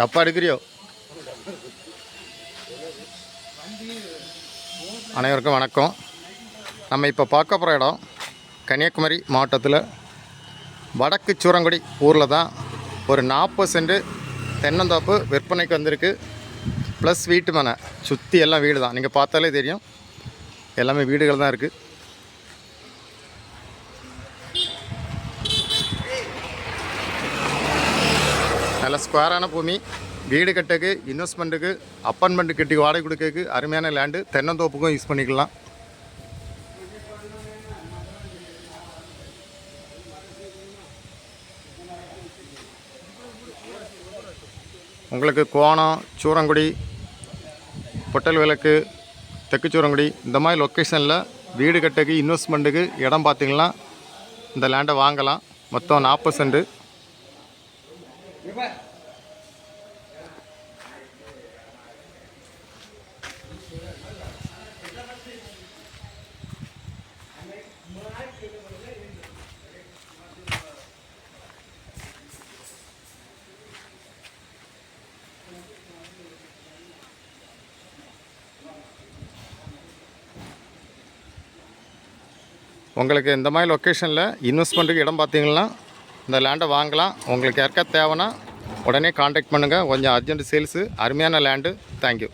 டப்பா எடுக்கிறியோ அனைவருக்கும் வணக்கம். நம்ம இப்போ பார்க்க போகிற இடம் கன்னியாகுமரி மாவட்டத்தில் வடக்கு சூரங்குடி ஊரில் தான் ஒரு நாற்பது சென்ட் தென்னந்தோப்பு விற்பனைக்கு வந்திருக்கு. ப்ளஸ் வீட்டு மனை சுற்றி எல்லாம் வீடு தான் நீங்கள் பார்த்தாலே தெரியும். எல்லாமே வீடுகள் தான் இருக்குது நல்ல ஸ்கொயரான பூமி வீடு கட்டக்கு இன்வெஸ்ட்மெண்ட்டுக்கு அப்பார்ட்மெண்ட்டு கட்டி வாடகை கொடுக்கறதுக்கு அருமையான லேண்டு தென்னந்தோப்புக்கும் யூஸ் பண்ணிக்கலாம். உங்களுக்கு கோணம் சூரங்குடி பொட்டல் விளக்கு தெற்கு சூரங்குடி இந்த மாதிரி லொக்கேஷனில் வீடு கட்டக்கு இன்வெஸ்ட்மெண்ட்டுக்கு இடம் பார்த்தீங்கன்னா இந்த லேண்டை வாங்கலாம். மொத்தம் நாற்பது சென்ட்டு உங்களுக்கு இந்த மாதிரி லொக்கேஷனில் இன்வெஸ்ட்மெண்ட்டுக்கு இடம் பார்த்தீங்கன்னா இந்த லேண்டை வாங்கலாம். உங்களுக்கு யாருக்கா தேவைன்னா உடனே காண்டாக்ட் பண்ணுங்கள் கொஞ்சம் அர்ஜென்ட் சேல்ஸு அருமையான லேண்டு தேங்க்யூ